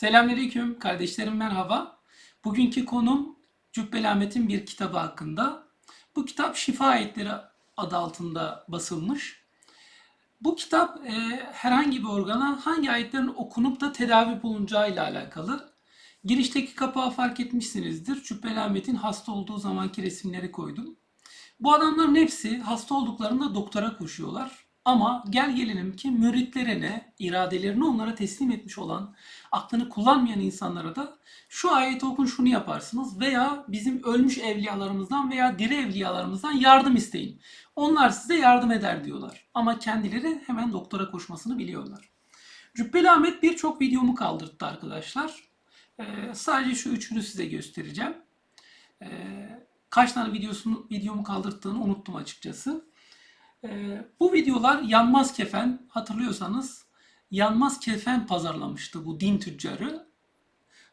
Selamünaleyküm kardeşlerim merhaba. Bugünkü konum Cübbeli Ahmet'in bir kitabı hakkında. Bu kitap Şifa Ayetleri adı altında basılmış. Bu kitap e, herhangi bir organa hangi ayetlerin okunup da tedavi bulunacağı ile alakalı. Girişteki kapağı fark etmişsinizdir. Cübbeli Ahmet'in hasta olduğu zamanki resimleri koydum. Bu adamların hepsi hasta olduklarında doktora koşuyorlar. Ama gel gelelim ki müritlerine, iradelerini onlara teslim etmiş olan, aklını kullanmayan insanlara da şu ayeti okun şunu yaparsınız veya bizim ölmüş evliyalarımızdan veya diri evliyalarımızdan yardım isteyin. Onlar size yardım eder diyorlar. Ama kendileri hemen doktora koşmasını biliyorlar. Cübbeli Ahmet birçok videomu kaldırttı arkadaşlar. Ee, sadece şu üçünü size göstereceğim. Ee, kaç tane videosunu, videomu kaldırttığını unuttum açıkçası. Ee, bu videolar yanmaz kefen hatırlıyorsanız yanmaz kefen pazarlamıştı bu din tüccarı.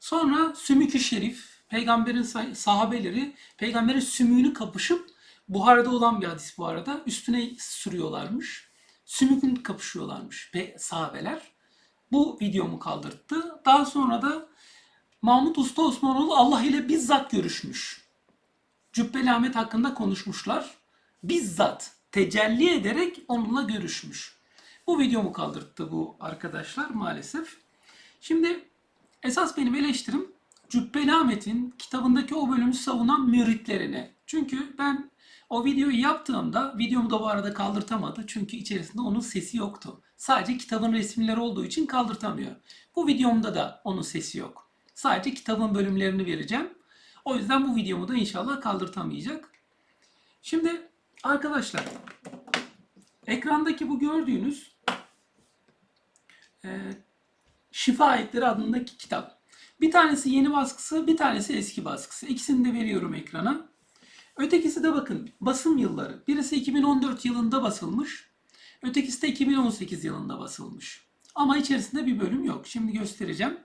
Sonra sümükü şerif, peygamberin sahabeleri peygamberin sümüğünü kapışıp Buhara'da olan bir hadis bu arada üstüne sürüyorlarmış. Sümükünü kapışıyorlarmış pe- sahabeler. Bu videomu kaldırttı. Daha sonra da Mahmut Usta Osmanoğlu Allah ile bizzat görüşmüş. Cübbeli Ahmet hakkında konuşmuşlar. Bizzat tecelli ederek onunla görüşmüş. Bu videomu kaldırttı bu arkadaşlar maalesef. Şimdi esas benim eleştirim Cübbeli Ahmet'in kitabındaki o bölümü savunan müritlerine. Çünkü ben o videoyu yaptığımda, videomu da bu arada kaldırtamadı çünkü içerisinde onun sesi yoktu. Sadece kitabın resimleri olduğu için kaldırtamıyor. Bu videomda da onun sesi yok. Sadece kitabın bölümlerini vereceğim. O yüzden bu videomu da inşallah kaldırtamayacak. Şimdi arkadaşlar ekrandaki bu gördüğünüz e, Şifa Ayetleri adındaki kitap. Bir tanesi yeni baskısı, bir tanesi eski baskısı. İkisini de veriyorum ekrana. Ötekisi de bakın basım yılları. Birisi 2014 yılında basılmış. Ötekisi de 2018 yılında basılmış. Ama içerisinde bir bölüm yok. Şimdi göstereceğim.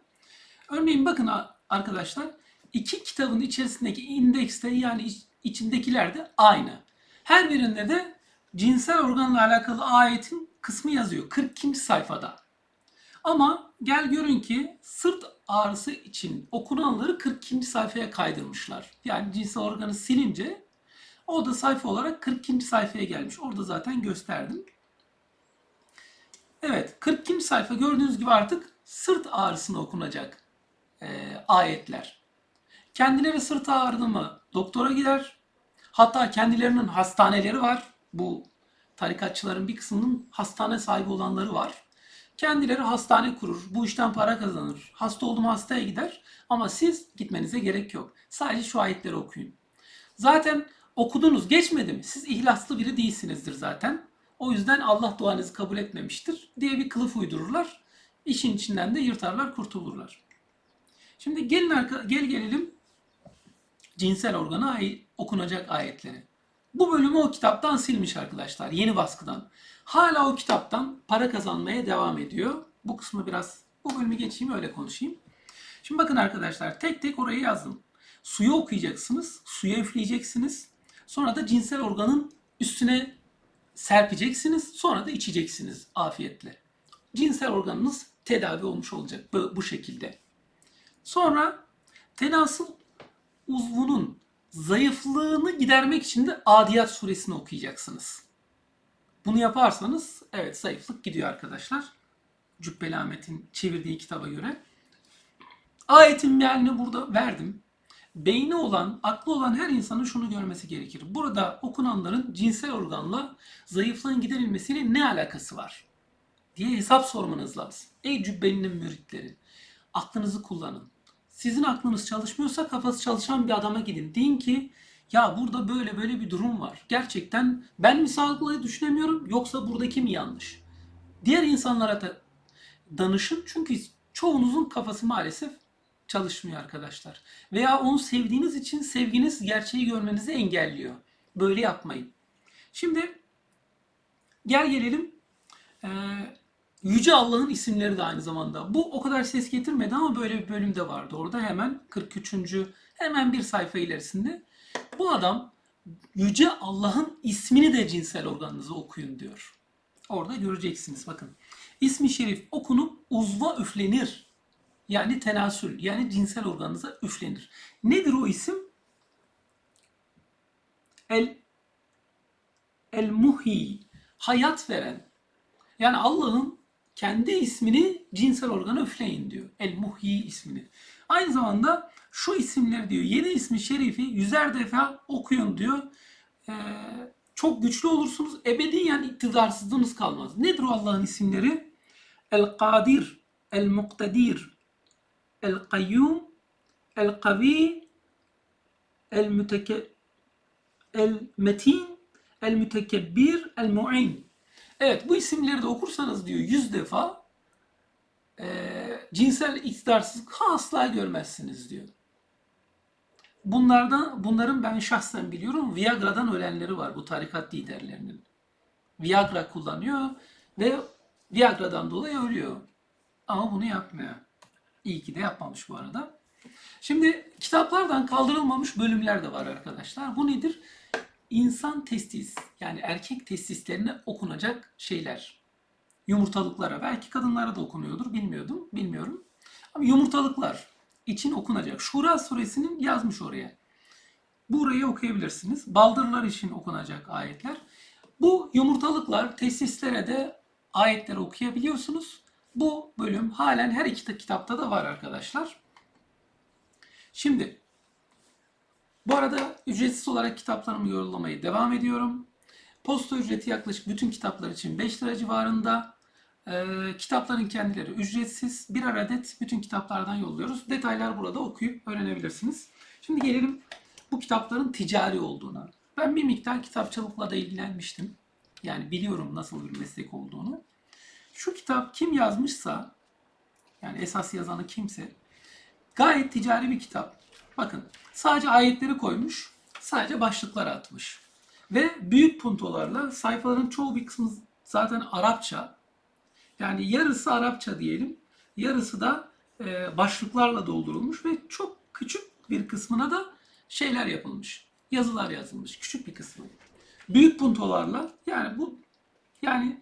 Örneğin bakın arkadaşlar iki kitabın içerisindeki indekste yani iç- içindekiler de aynı. Her birinde de cinsel organla alakalı ayetin kısmı yazıyor. 42. sayfada. Ama gel görün ki sırt ağrısı için okunanları 42. sayfaya kaydırmışlar. Yani cinsel organı silince o da sayfa olarak 42. sayfaya gelmiş. Orada zaten gösterdim. Evet 42. sayfa gördüğünüz gibi artık sırt ağrısına okunacak e, ayetler. Kendileri sırt ağrıdı mı doktora gider. Hatta kendilerinin hastaneleri var. Bu tarikatçıların bir kısmının hastane sahibi olanları var. Kendileri hastane kurur. Bu işten para kazanır. Hasta oldum hastaya gider. Ama siz gitmenize gerek yok. Sadece şu ayetleri okuyun. Zaten okudunuz geçmedi mi? Siz ihlaslı biri değilsinizdir zaten. O yüzden Allah duanızı kabul etmemiştir diye bir kılıf uydururlar. İşin içinden de yırtarlar, kurtulurlar. Şimdi gelin arka, gel gelelim cinsel organa ay- okunacak ayetleri. Bu bölümü o kitaptan silmiş arkadaşlar. Yeni baskıdan. Hala o kitaptan para kazanmaya devam ediyor. Bu kısmı biraz, bu bölümü geçeyim öyle konuşayım. Şimdi bakın arkadaşlar tek tek orayı yazdım. Suyu okuyacaksınız, suya üfleyeceksiniz. Sonra da cinsel organın üstüne serpeceksiniz. Sonra da içeceksiniz afiyetle. Cinsel organınız tedavi olmuş olacak bu, bu şekilde. Sonra tenasıl uzvunun zayıflığını gidermek için de Adiyat suresini okuyacaksınız. Bunu yaparsanız evet zayıflık gidiyor arkadaşlar. Cübbeli Ahmet'in çevirdiği kitaba göre. Ayetin mealini burada verdim. Beyni olan, aklı olan her insanın şunu görmesi gerekir. Burada okunanların cinsel organla zayıflığın giderilmesiyle ne alakası var? diye hesap sormanız lazım. Ey cübbelinin müritleri, aklınızı kullanın. Sizin aklınız çalışmıyorsa kafası çalışan bir adama gidin. Deyin ki ya burada böyle böyle bir durum var. Gerçekten ben mi sağlıklı düşünemiyorum yoksa buradaki mi yanlış? Diğer insanlara da danışın çünkü çoğunuzun kafası maalesef çalışmıyor arkadaşlar. Veya onu sevdiğiniz için sevginiz gerçeği görmenizi engelliyor. Böyle yapmayın. Şimdi gel gelelim ee, Yüce Allah'ın isimleri de aynı zamanda. Bu o kadar ses getirmedi ama böyle bir bölüm de vardı orada hemen 43. hemen bir sayfa ilerisinde. Bu adam Yüce Allah'ın ismini de cinsel organınıza okuyun diyor. Orada göreceksiniz bakın. İsmi şerif okunup uzva üflenir. Yani tenasül yani cinsel organınıza üflenir. Nedir o isim? El El Muhi hayat veren. Yani Allah'ın kendi ismini cinsel organa üfleyin diyor. El Muhi ismini. Aynı zamanda şu isimleri diyor. Yedi ismi şerifi yüzer defa okuyun diyor. Ee, çok güçlü olursunuz. Ebediyen iktidarsızlığınız kalmaz. Nedir o Allah'ın isimleri? El Kadir, El Muktedir, El Kayyum, El Kavi, El Müteke, El Metin, El Mütekebbir, El Mu'in. Evet bu isimleri de okursanız diyor yüz defa eee, cinsel iktidarsızlık asla görmezsiniz diyor. Bunlardan, bunların ben şahsen biliyorum Viagra'dan ölenleri var bu tarikat liderlerinin. Viagra kullanıyor ve Viagra'dan dolayı ölüyor. Ama bunu yapmıyor. İyi ki de yapmamış bu arada. Şimdi kitaplardan kaldırılmamış bölümler de var arkadaşlar. Bu nedir? İnsan testis yani erkek testislerine okunacak şeyler. Yumurtalıklara belki kadınlara da okunuyordur bilmiyordum bilmiyorum. Ama yumurtalıklar için okunacak. Şura suresinin yazmış oraya. Burayı okuyabilirsiniz. Baldırlar için okunacak ayetler. Bu yumurtalıklar tesislere de ayetleri okuyabiliyorsunuz. Bu bölüm halen her iki kitapta da var arkadaşlar. Şimdi bu arada ücretsiz olarak kitaplarımı yollamaya devam ediyorum. Posta ücreti yaklaşık bütün kitaplar için 5 lira civarında. Ee, kitapların kendileri ücretsiz. Birer adet bütün kitaplardan yolluyoruz. Detaylar burada okuyup öğrenebilirsiniz. Şimdi gelelim bu kitapların ticari olduğuna. Ben bir miktar kitapçılıkla da ilgilenmiştim. Yani biliyorum nasıl bir meslek olduğunu. Şu kitap kim yazmışsa, yani esas yazanı kimse, gayet ticari bir kitap. Bakın sadece ayetleri koymuş, sadece başlıklar atmış. Ve büyük puntolarla sayfaların çoğu bir kısmı zaten Arapça. Yani yarısı Arapça diyelim, yarısı da e, başlıklarla doldurulmuş ve çok küçük bir kısmına da şeyler yapılmış. Yazılar yazılmış, küçük bir kısmı. Büyük puntolarla yani bu yani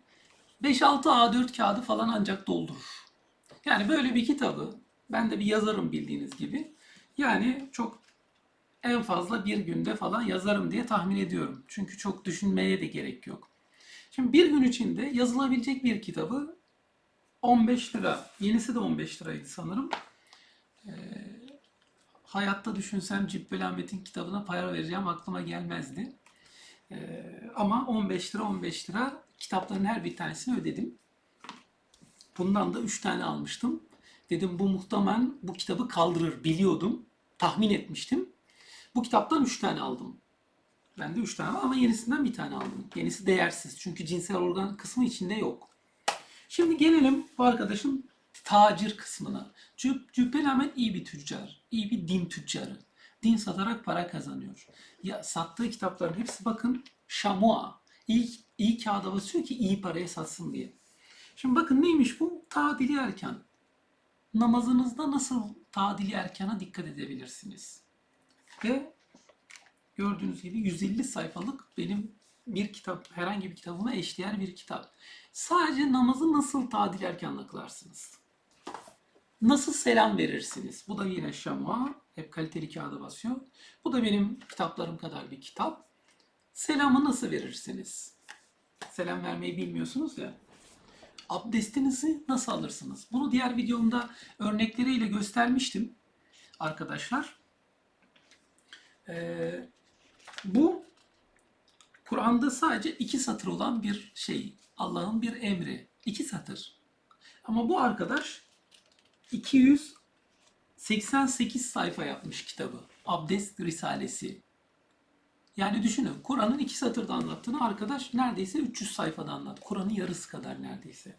5-6 A4 kağıdı falan ancak doldurur. Yani böyle bir kitabı ben de bir yazarım bildiğiniz gibi. Yani çok en fazla bir günde falan yazarım diye tahmin ediyorum. Çünkü çok düşünmeye de gerek yok. Şimdi bir gün içinde yazılabilecek bir kitabı 15 lira. Yenisi de 15 liraydı sanırım. Ee, hayatta düşünsem Cibbel Ahmet'in kitabına para vereceğim aklıma gelmezdi. Ee, ama 15 lira 15 lira kitapların her bir tanesini ödedim. Bundan da 3 tane almıştım. Dedim bu muhtemelen bu kitabı kaldırır biliyordum. Tahmin etmiştim. Bu kitaptan 3 tane aldım. Ben de 3 tane ama yenisinden bir tane aldım. Yenisi değersiz. Çünkü cinsel organ kısmı içinde yok. Şimdi gelelim bu arkadaşın tacir kısmına. Cüb Cübbeli Ahmet iyi bir tüccar. iyi bir din tüccarı. Din satarak para kazanıyor. Ya sattığı kitapların hepsi bakın şamua. İyi, iyi kağıda basıyor ki iyi paraya satsın diye. Şimdi bakın neymiş bu? Tadili erken. Namazınızda nasıl tadili erkana dikkat edebilirsiniz? Ve gördüğünüz gibi 150 sayfalık benim bir kitap, herhangi bir kitabıma eşdeğer bir kitap. Sadece namazı nasıl tadil erken kılarsınız? Nasıl selam verirsiniz? Bu da yine şamua. Hep kaliteli kağıda basıyor. Bu da benim kitaplarım kadar bir kitap. Selamı nasıl verirsiniz? Selam vermeyi bilmiyorsunuz ya. Abdestinizi nasıl alırsınız? Bunu diğer videomda örnekleriyle göstermiştim arkadaşlar. Ee, bu Kur'an'da sadece iki satır olan bir şey. Allah'ın bir emri. İki satır. Ama bu arkadaş 288 sayfa yapmış kitabı. Abdest Risalesi. Yani düşünün Kur'an'ın iki satırda anlattığını arkadaş neredeyse 300 sayfada anlat. Kur'an'ın yarısı kadar neredeyse.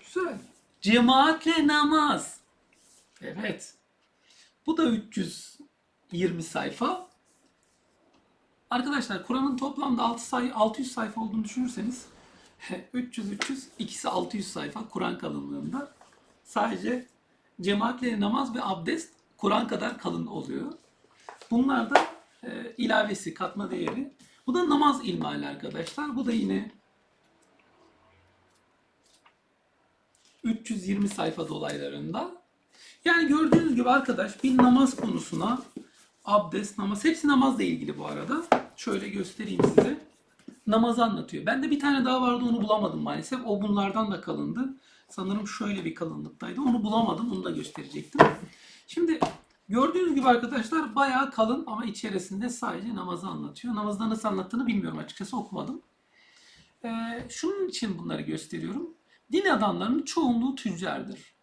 Güzel. Cemaatle namaz. Evet. Bu da 320 sayfa. Arkadaşlar Kur'an'ın toplamda 6 say 600 sayfa olduğunu düşünürseniz 300 300 ikisi 600 sayfa Kur'an kalınlığında. Sadece cemaatle namaz ve abdest Kur'an kadar kalın oluyor. Bunlar da e, ilavesi, katma değeri. Bu da namaz ilmali arkadaşlar. Bu da yine 320 sayfa dolaylarında. Yani gördüğünüz gibi arkadaş bir namaz konusuna abdest, namaz hepsi namazla ilgili bu arada. Şöyle göstereyim size. Namazı anlatıyor. Ben de bir tane daha vardı onu bulamadım maalesef. O bunlardan da kalındı. Sanırım şöyle bir kalınlıktaydı. Onu bulamadım. Onu da gösterecektim. Şimdi gördüğünüz gibi arkadaşlar bayağı kalın ama içerisinde sadece namazı anlatıyor. Namazda nasıl anlattığını bilmiyorum açıkçası okumadım. Ee, şunun için bunları gösteriyorum. Din adamlarının çoğunluğu tüccardır.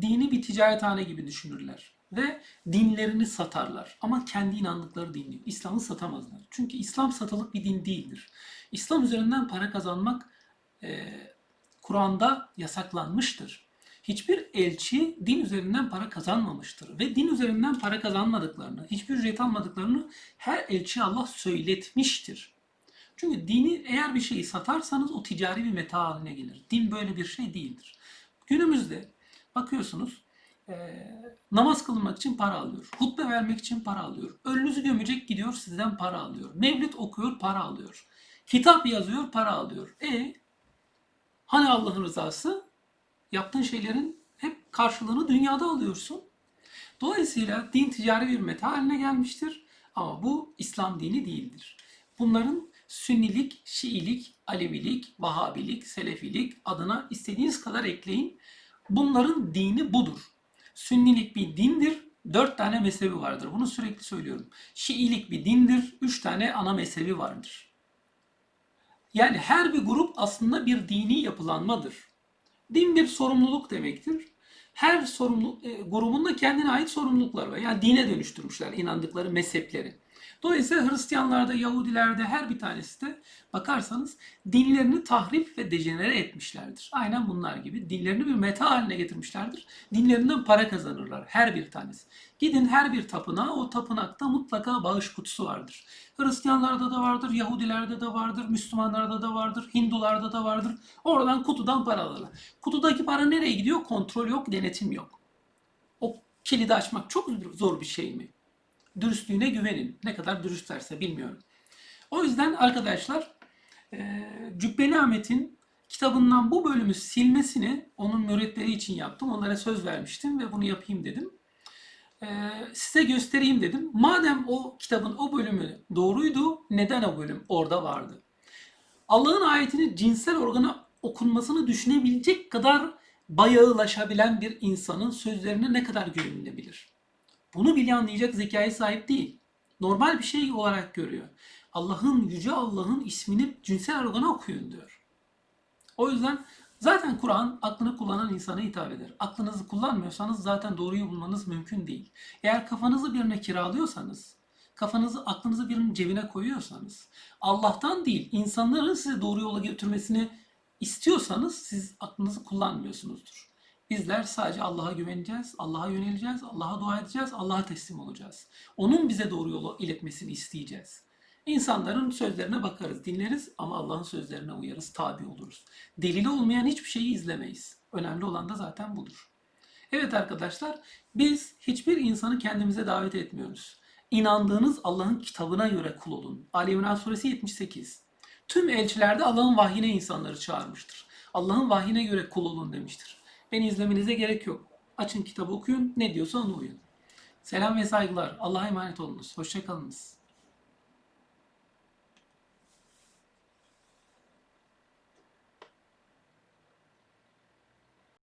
Dini bir ticarethane gibi düşünürler. Ve dinlerini satarlar. Ama kendi inandıkları din değil. İslam'ı satamazlar. Çünkü İslam satılık bir din değildir. İslam üzerinden para kazanmak e, Kur'an'da yasaklanmıştır. Hiçbir elçi din üzerinden para kazanmamıştır. Ve din üzerinden para kazanmadıklarını, hiçbir ücret almadıklarını her elçi Allah söyletmiştir. Çünkü dini eğer bir şeyi satarsanız o ticari bir meta haline gelir. Din böyle bir şey değildir. Günümüzde bakıyorsunuz namaz kılmak için para alıyor. Hutbe vermek için para alıyor. Ölünüzü gömecek gidiyor sizden para alıyor. Mevlüt okuyor para alıyor. Kitap yazıyor para alıyor. E hani Allah'ın rızası? Yaptığın şeylerin hep karşılığını dünyada alıyorsun. Dolayısıyla din ticari bir meta haline gelmiştir. Ama bu İslam dini değildir. Bunların Sünnilik, Şiilik, Alevilik, Vahabilik, Selefilik adına istediğiniz kadar ekleyin. Bunların dini budur. Sünnilik bir dindir. Dört tane mezhebi vardır. Bunu sürekli söylüyorum. Şiilik bir dindir. Üç tane ana mezhebi vardır. Yani her bir grup aslında bir dini yapılanmadır. Din bir sorumluluk demektir. Her sorumluluk e, grubun da kendine ait sorumlulukları var. Yani dine dönüştürmüşler inandıkları mezhepleri. Dolayısıyla Hristiyanlarda, Yahudilerde her bir tanesi de bakarsanız dinlerini tahrip ve dejenere etmişlerdir. Aynen bunlar gibi. Dinlerini bir meta haline getirmişlerdir. Dinlerinden para kazanırlar her bir tanesi. Gidin her bir tapınağa o tapınakta mutlaka bağış kutusu vardır. Hristiyanlarda da vardır, Yahudilerde de vardır, Müslümanlarda da vardır, Hindularda da vardır. Oradan kutudan para alırlar. Kutudaki para nereye gidiyor? Kontrol yok, denetim yok. O kilidi açmak çok zor bir şey mi? Dürüstlüğüne güvenin. Ne kadar dürüstlerse bilmiyorum. O yüzden arkadaşlar e, Cübbeli Ahmet'in kitabından bu bölümü silmesini onun müritleri için yaptım. Onlara söz vermiştim ve bunu yapayım dedim. E, size göstereyim dedim. Madem o kitabın o bölümü doğruydu, neden o bölüm orada vardı? Allah'ın ayetini cinsel organa okunmasını düşünebilecek kadar bayağılaşabilen bir insanın sözlerine ne kadar güvenilebilir? Bunu bile anlayacak zekaya sahip değil. Normal bir şey olarak görüyor. Allah'ın, Yüce Allah'ın ismini cinsel organa okuyun diyor. O yüzden zaten Kur'an aklını kullanan insana hitap eder. Aklınızı kullanmıyorsanız zaten doğruyu bulmanız mümkün değil. Eğer kafanızı birine kiralıyorsanız, kafanızı, aklınızı birinin cebine koyuyorsanız, Allah'tan değil, insanların size doğru yola götürmesini istiyorsanız siz aklınızı kullanmıyorsunuzdur. Bizler sadece Allah'a güveneceğiz, Allah'a yöneleceğiz, Allah'a dua edeceğiz, Allah'a teslim olacağız. Onun bize doğru yolu iletmesini isteyeceğiz. İnsanların sözlerine bakarız, dinleriz ama Allah'ın sözlerine uyarız, tabi oluruz. Delili olmayan hiçbir şeyi izlemeyiz. Önemli olan da zaten budur. Evet arkadaşlar, biz hiçbir insanı kendimize davet etmiyoruz. İnandığınız Allah'ın kitabına göre kul olun. Ali İmran suresi 78. Tüm elçilerde Allah'ın vahyine insanları çağırmıştır. Allah'ın vahyine göre kul olun demiştir. Beni izlemenize gerek yok. Açın kitabı okuyun, ne diyorsa ona uyun. Selam ve saygılar. Allah'a emanet olunuz. Hoşçakalınız.